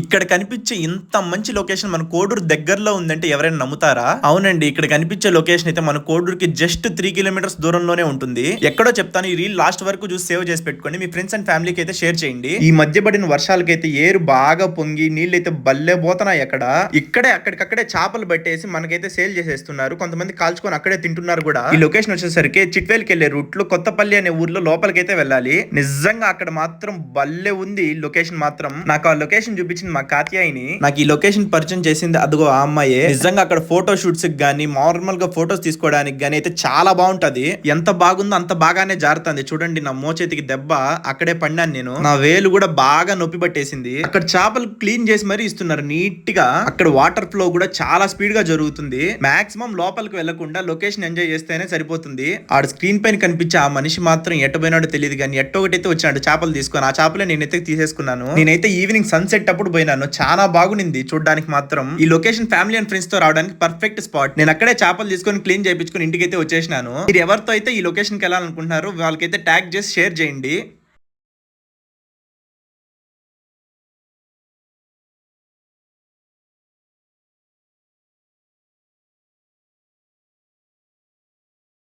ఇక్కడ కనిపించే ఇంత మంచి లొకేషన్ మన కోడూరు దగ్గరలో ఉందంటే ఎవరైనా నమ్ముతారా? అవునండి ఇక్కడ కనిపించే లొకేషన్ అయితే మన కోడూరుకి జస్ట్ త్రీ కిలోమీటర్స్ దూరంలోనే ఉంటుంది. ఎక్కడో చెప్తాను ఈ రీల్ లాస్ట్ వరకు చూసి సేవ్ చేసి పెట్టుకోండి. మీ ఫ్రెండ్స్ అండ్ ఫ్యామిలీకి అయితే షేర్ చేయండి. ఈ మధ్య పడిన వర్షాలకైతే ఏరు బాగా పొంగి నీళ్ళు అయితే బల్లే పోతున్నాయి అక్కడ. ఇక్కడే అక్కడికక్కడే చేపలు పట్టేసి మనకైతే సేల్ చేసేస్తున్నారు. కొంతమంది కాల్చుకొని అక్కడే తింటున్నారు కూడా. ఈ లొకేషన్ వచ్చేసరికి చిట్వేల్కి వెళ్ళే రూట్లో కొత్తపల్లి అనే ఊర్లో లోపలికైతే వెళ్ళాలి. నిజంగా అక్కడ మాత్రం బల్లే ఉంది లొకేషన్ మాత్రం. నాకు ఆ లొకేషన్ చూపించింది మా కాత్యాయిని నాకు ఈ లొకేషన్ పరిచయం చేసింది అదిగో ఆ అమ్మాయే. నిజంగా అక్కడ ఫోటో షూట్స్ గానీ నార్మల్గా ఫోటోస్ తీసుకోవడానికి గానీ అయితే చాలా బాగుంటది. ఎంత బాగుందో అంత బాగానే జారుతుంది. చూడండి నా మోచేతికి దెబ్బ అక్కడే పడినాను నేను. నా వేలు కూడా బాగా నొప్పి పట్టేసింది. అక్కడ చేపలు క్లీన్ చేసి మరీ ఇస్తున్నారు నీట్గా అక్కడ వాటర్ ఫ్లో కూడా చాలా స్పీడ్గా జరుగుతుంది. మాక్సిమం లోపలికి వెళ్ళకుండా లొకేషన్ ఎంజాయ్ చేస్తేనే సరిపోతుంది. ఆడ స్క్రీన్ పైన కనిపించే ఆ మనిషి మాత్రం ఎట్టబోయినాడో తెలియదు కానీ ఎట్టొకటి అయితే వచ్చినాడు చేపలు తీసుకొని. ఆ చేపలే నేనైతే తీసేసుకున్నాను. నేనైతే ఈవినింగ్ సన్సెట్ అప్పుడు పోయినాను. చాలా బాగునింది. చూడడానికి మాత్రం ఈ లొకేషన్ ఫ్యామిలీ అండ్ ఫ్రెండ్స్తో రావడానికి పర్ఫెక్ట్ స్పాట్. నేను అక్కడే చేపలు తీసుకొని క్లీన్ చేయించుకొని ఇంటికైతే వచ్చేసినాను. మీరు ఎవరితో అయితే ఈ లొకేషన్కి వెళ్ళాలనుకుంటున్నారో వాళ్ళకైతే ట్యాగ్ చేసి షేర్ చేయండి.